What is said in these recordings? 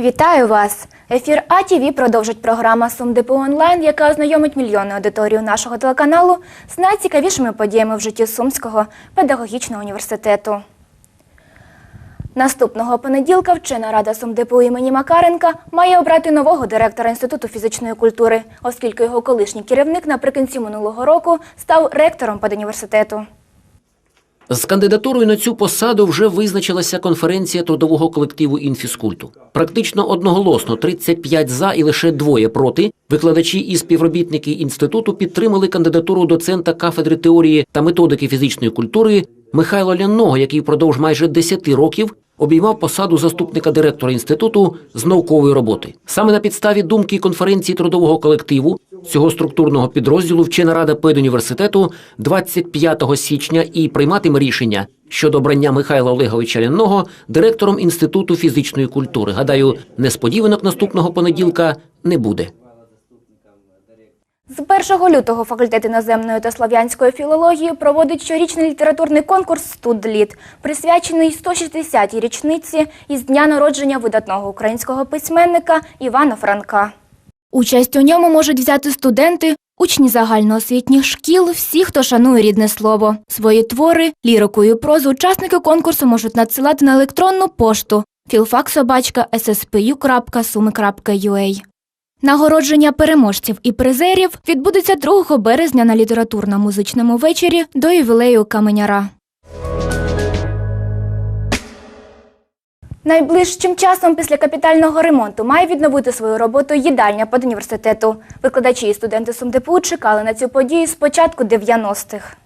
Вітаю вас! Ефір АТВ продовжить програма СумДПУ онлайн, яка ознайомить мільйонну аудиторію нашого телеканалу з найцікавішими подіями в житті Сумського педагогічного університету. Наступного понеділка вчена рада СумДПУ імені Макаренка має обрати нового директора Інституту фізичної культури, оскільки його колишній керівник наприкінці минулого року став ректором педуніверситету. З кандидатурою на цю посаду вже визначилася конференція трудового колективу інфіскульту. Практично одноголосно 35 за і лише двоє проти. Викладачі і співробітники інституту підтримали кандидатуру доцента кафедри теорії та методики фізичної культури Михайла Ляного, який впродовж майже 10 років обіймав посаду заступника директора інституту з наукової роботи. Саме на підставі думки конференції трудового колективу цього структурного підрозділу вчена рада педуніверситету 25 січня і прийматиме рішення щодо обрання Михайла Олеговича Ляного директором інституту фізичної культури. Гадаю, несподіванок наступного понеділка не буде. З 1 лютого факультет іноземної та слав'янської філології проводить щорічний літературний конкурс «Студліт», присвячений 160-й річниці із дня народження видатного українського письменника Івана Франка. Участь у ньому можуть взяти студенти, учні загальноосвітніх шкіл, всі, хто шанує рідне слово. Свої твори, лірику і прозу учасники конкурсу можуть надсилати на електронну пошту філфаксобачка. Нагородження переможців і призерів відбудеться 2 березня на літературно-музичному вечорі до ювілею Каменяра. Найближчим часом після капітального ремонту має відновити свою роботу їдальня педуніверситету. Викладачі і студенти СумДПУ чекали на цю подію з початку 90-х.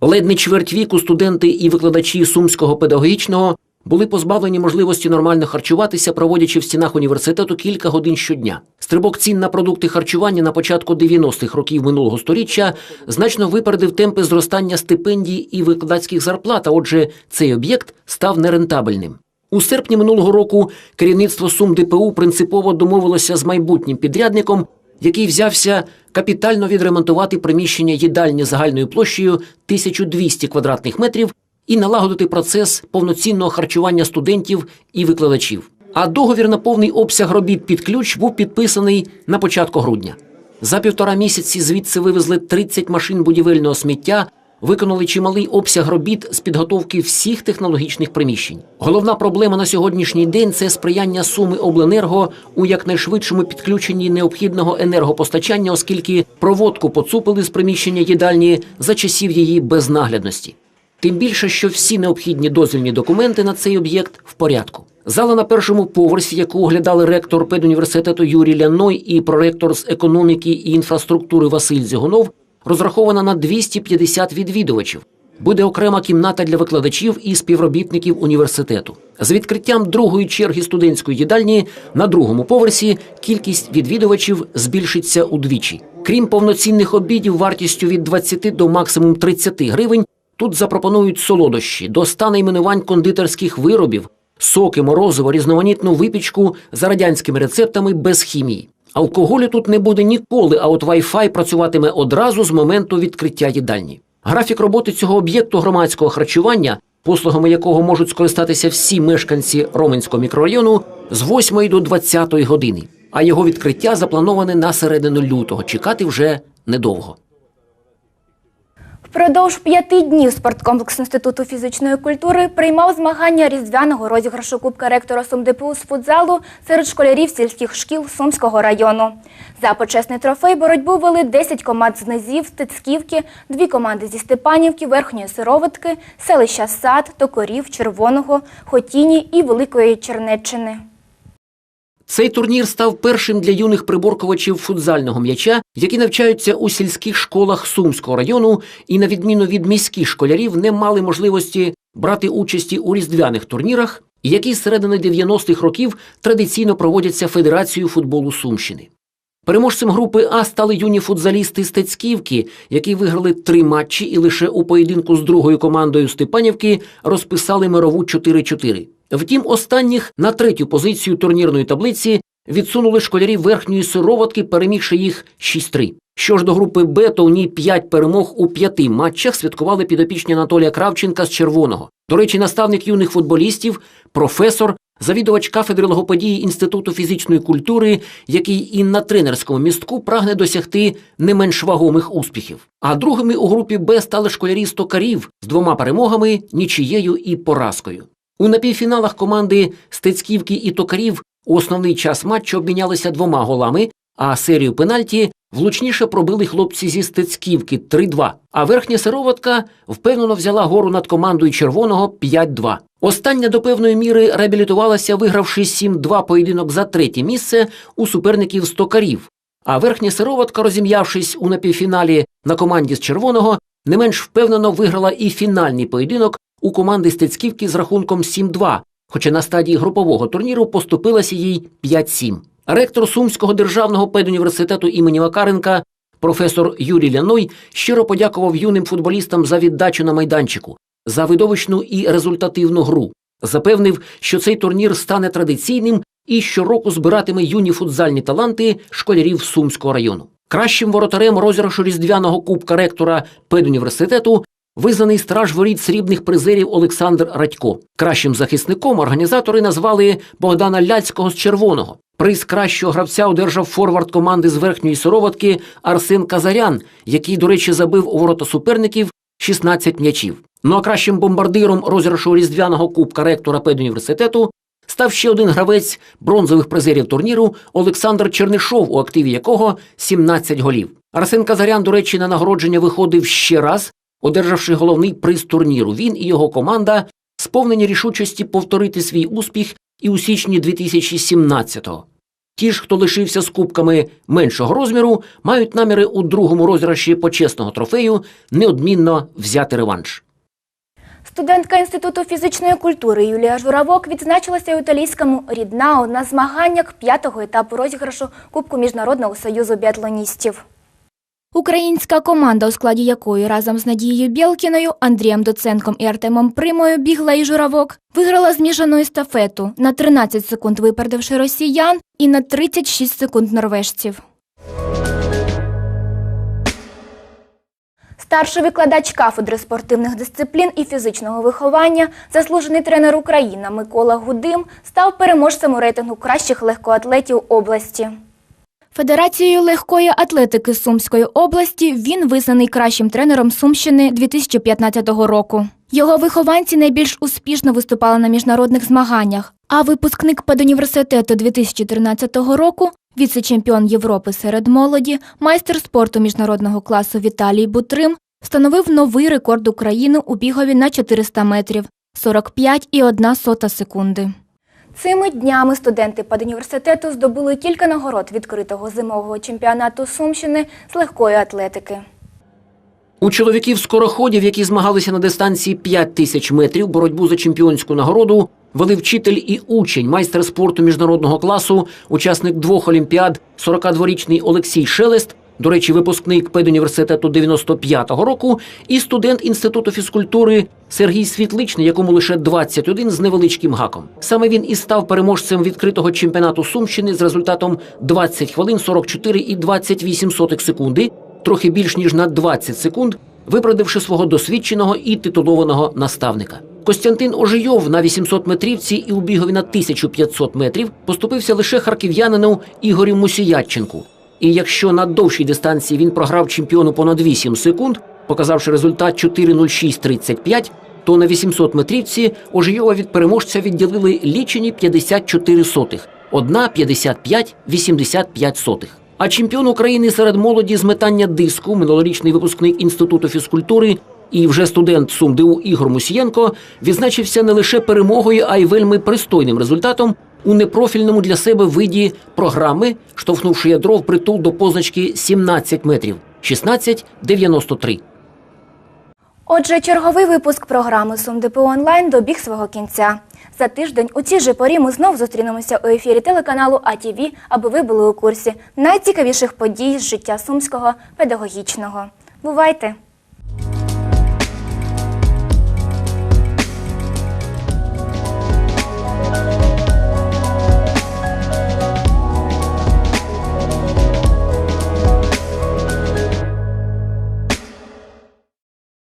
Ледь не чверть віку студенти і викладачі Сумського педагогічного були позбавлені можливості нормально харчуватися, проводячи в стінах університету кілька годин щодня. Стрибок цін на продукти харчування на початку 90-х років минулого століття значно випередив темпи зростання стипендій і викладацьких зарплат. А отже, цей об'єкт став нерентабельним. У серпні минулого року керівництво Сум ДПУ принципово домовилося з майбутнім підрядником, який взявся капітально відремонтувати приміщення їдальні загальною площею 1200 квадратних метрів і налагодити процес повноцінного харчування студентів і викладачів. А договір на повний обсяг робіт під ключ був підписаний на початку грудня. За півтора місяці звідси вивезли 30 машин будівельного сміття, виконали чималий обсяг робіт з підготовки всіх технологічних приміщень. Головна проблема на сьогоднішній день це сприяння суми обленерго у якнайшвидшому підключенні необхідного енергопостачання, оскільки проводку поцупили з приміщення їдальні за часів її безнаглядності. Тим більше, що всі необхідні дозвільні документи на цей об'єкт в порядку. Зала на першому поверсі, яку оглядали ректор педуніверситету Юрій Ляной і проректор з економіки і інфраструктури Василь Зігунов, розрахована на 250 відвідувачів. Буде окрема кімната для викладачів і співробітників університету. З відкриттям другої черги студентської їдальні на другому поверсі кількість відвідувачів збільшиться удвічі. Крім повноцінних обідів вартістю від 20 до максимум 30 гривень, Тут запропонують солодощі, до ста найменувань кондитерських виробів, соки, морозиво, різноманітну випічку за радянськими рецептами без хімії. Алкоголю тут не буде ніколи, а от Wi-Fi працюватиме одразу з моменту відкриття їдальні. Графік роботи цього об'єкту громадського харчування, послугами якого можуть скористатися всі мешканці Роменського мікрорайону, з 8 до 20 години. А його відкриття заплановане на середину лютого. Чекати вже недовго. Впродовж п'яти днів спорткомплекс Інституту фізичної культури приймав змагання різдвяного розіграшу Кубка ректора СумДПУ з футзалу серед школярів сільських шкіл Сумського району. За почесний трофей боротьбу вели 10 команд з Низів, Стецьківки, дві команди зі Степанівки, Верхньої Сироватки, селища Сад, Токорів, Червоного, Хотіні і Великої Чернеччини. Цей турнір став першим для юних приборкувачів футзального м'яча, які навчаються у сільських школах Сумського району і, на відміну від міських школярів, не мали можливості брати участі у різдвяних турнірах, які з середини 90-х років традиційно проводяться Федерацією футболу Сумщини. Переможцем групи А стали юні футзалісти Стецьківки, які виграли три матчі і лише у поєдинку з другою командою Степанівки розписали мирову 4-4. Втім, останніх на третю позицію турнірної таблиці відсунули школярі верхньої сироватки, перемігши їх 6-3. Що ж до групи Б, то в ній 5 перемог у п'яти матчах святкували підопічні Анатолія Кравченка з Червоного. До речі, наставник юних футболістів, професор, завідувач кафедри логопедії Інституту фізичної культури, який і на тренерському містку прагне досягти не менш вагомих успіхів. А другими у групі Б стали школярі з токарів з двома перемогами, нічією і поразкою. У напівфіналах команди Стецьківки і Токарів у основний час матчу обмінялися двома голами, а серію пенальті влучніше пробили хлопці зі Стецьківки 3-2. А верхня сироватка впевнено взяла гору над командою червоного 5-2. Остання до певної міри реабілітувалася, вигравши 7-2 поєдинок за третє місце у суперників з токарів. А верхня сироватка, розім'явшись у напівфіналі на команді з червоного, не менш впевнено виграла і фінальний поєдинок у команди Стецьківки з рахунком 7-2, хоча на стадії групового турніру поступилася їй 5-7. Ректор Сумського державного педуніверситету імені Макаренка професор Юрій Ляной щиро подякував юним футболістам за віддачу на майданчику, за видовищну і результативну гру. Запевнив, що цей турнір стане традиційним і щороку збиратиме юні футзальні таланти школярів Сумського району. Кращим воротарем розіграшу різдвяного кубка ректора педуніверситету визнаний страж воріт срібних призерів Олександр Радько. Кращим захисником організатори назвали Богдана Ляцького з червоного. Приз кращого гравця одержав форвард команди з верхньої сироватки Арсен Казарян, який, до речі, забив у ворота суперників 16 м'ячів. Ну а кращим бомбардиром розіграшу різдвяного кубка ректора педуніверситету став ще один гравець бронзових призерів турніру Олександр Чернишов, у активі якого 17 голів. Арсен Казарян, до речі, на нагородження виходив ще раз, одержавши головний приз турніру. Він і його команда сповнені рішучості повторити свій успіх і у січні 2017-го. Ті ж, хто лишився з кубками меншого розміру, мають наміри у другому розіграші почесного трофею неодмінно взяти реванш. Студентка Інституту фізичної культури Юлія Журавок відзначилася у італійському Ріднао на змаганнях п'ятого етапу розіграшу Кубку Міжнародного союзу біатлоністів. Українська команда, у складі якої разом з Надією Бєлкіною, Андрієм Доценком і Артемом Примою бігла і журавок, виграла змішану естафету на 13 секунд випередивши росіян і на 36 секунд норвежців. Старший викладач кафедри спортивних дисциплін і фізичного виховання, заслужений тренер України Микола Гудим, став переможцем у рейтингу кращих легкоатлетів області. Федерацією легкої атлетики Сумської області він визнаний кращим тренером Сумщини 2015 року. Його вихованці найбільш успішно виступали на міжнародних змаганнях, а випускник педуніверситету 2013 року, віце-чемпіон Європи серед молоді, майстер спорту міжнародного класу Віталій Бутрим встановив новий рекорд України у бігові на 400 метрів – 45,1 секунди. Цими днями студенти педуніверситету здобули кілька нагород відкритого зимового чемпіонату Сумщини з легкої атлетики. У чоловіків скороходів, які змагалися на дистанції 5 тисяч метрів, боротьбу за чемпіонську нагороду вели вчитель і учень, майстер спорту міжнародного класу, учасник двох олімпіад, 42-річний Олексій Шелест, до речі, випускник педуніверситету 95-го року, і студент інституту фізкультури Сергій Світличний, якому лише 21 з невеличким гаком. Саме він і став переможцем відкритого чемпіонату Сумщини з результатом 20 хвилин 44 і 28 сотих секунди, трохи більш ніж на 20 секунд, виправдавши свого досвідченого і титулованого наставника. Костянтин Ожийов на 800 метрівці і у бігові на 1500 метрів поступився лише харків'янину Ігорю Мусіятченку. І якщо на довшій дистанції він програв чемпіону понад 8 секунд, показавши результат 4.06.35, то на 800 метрівці Ожийова від переможця відділили лічені 54 сотих, одна 55 85 сотих. А чемпіон України серед молоді з метання диску, минулорічний випускник інституту фізкультури і вже студент СумДУ Ігор Мусієнко відзначився не лише перемогою, а й вельми пристойним результатом у непрофільному для себе виді програми, штовхнувши ядро в притул до позначки 17 метрів 16,93. Отже, черговий випуск програми СумДПУ онлайн добіг свого кінця. За тиждень у цій же порі ми знов зустрінемося у ефірі телеканалу АТВ, аби ви були у курсі найцікавіших подій з життя сумського педагогічного. Бувайте!